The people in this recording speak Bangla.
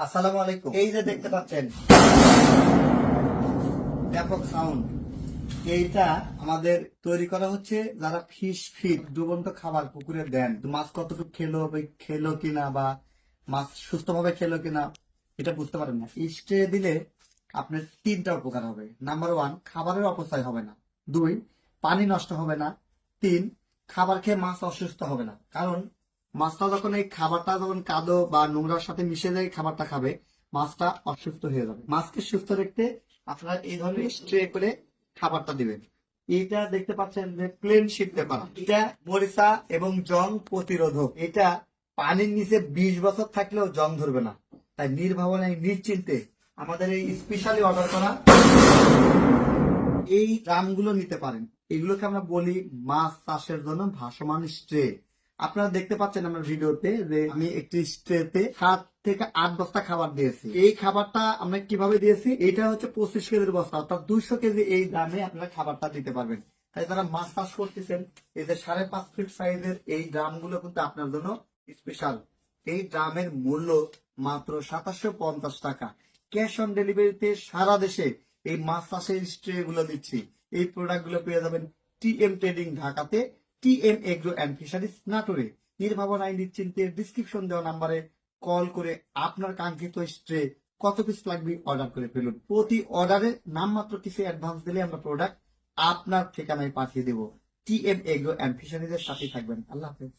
আসসালামু আলাইকুম। এই যে দেখতে পাচ্ছেন, ব্যাপক সাউন্ড এইটা আমাদের তৈরি করা হচ্ছে যারা ফিশ ফিড ডুবন্ত খাবার পুকুরে দেন। মাছ কতটুকু খেলো খেলো কিনা বা মাছ সুস্থভাবে খেলো কিনা, এটা বুঝতে পারেন না। স্ট্রে দিলে আপনার তিনটা উপকার হবে। নাম্বার ওয়ান খাবারের অপচয় হবে না। দুই, পানি নষ্ট হবে না। তিন, খাবার খেয়ে মাছ অসুস্থ হবে না। কারণ মাছটা যখন এই খাবারটা যখন কাদো বা নোংরার সাথে মিশে যায়, খাবারটা খাবে, মাছটা অসুস্থ হয়ে যাবে। মাছকে সুস্থ রাখতে আপনারা এই ধরনের স্ট্রে করে খাবারটা দিবেন। এটা দেখতে পাচ্ছেন যে প্লেন শিট পেপার। এটা মরিচা এবং জং প্রতিরোধক। এটা পানির নিচে বিশ বছর থাকলেও জং ধরবে না। তাই নির্ভাবনায়, নিশ্চিন্তে আমাদের এই স্পেশালি অর্ডার করা এই ড্রামগুলো নিতে পারেন। এগুলোকে আমরা বলি মাছ চাষের জন্য ভাসমান স্ট্রে আপনারা দেখতে পাচ্ছেন আমার ভিডিওতে যে আমি একটি স্ট্রেতে সাত থেকে আট বস্তা খাবার দিয়েছি। এই খাবারটা আমরা কীভাবে দিয়েছি? এটা হচ্ছে পঁচিশ কেজির বস্তা, অর্থাৎ দুইশো কেজি এই দামে আপনারা খাবারটা দিতে পারবেন। তাই যারা মাছ চাষ করতেছেন, এই যে সাড়ে পাঁচ ফিট সাইজের এই ড্রামগুলো কিন্তু আপনার জন্য স্পেশাল এই ড্রামের মূল্য মাত্র সাতাশশো পঞ্চাশ টাকা। ক্যাশ অন ডেলিভারিতে সারা দেশে এই মাছ চাষের স্ট্রে গুলো দিচ্ছি। এই প্রোডাক্টগুলো পেয়ে যাবেন টি এম ট্রেডিং ঢাকাতে। T M agro and fisheries নাটোরে নির্ভাবনায় নিশ্চিন্তে ডিসক্রিপশন দেওয়া নাম্বারে কল করে আপনার কাঙ্ক্ষিত স্ট্রে কত পিস লাগবে অর্ডার করে ফেলুন। প্রতি অর্ডারে নামমাত্র কিছু অ্যাডভান্স দিলে আমরা প্রোডাক্ট আপনার ঠিকানায় পাঠিয়ে দেবো। টি এম এগ্রো অ্যান্ড ফিশারিজের সাথে থাকবেন। আল্লাহ হাফেজ।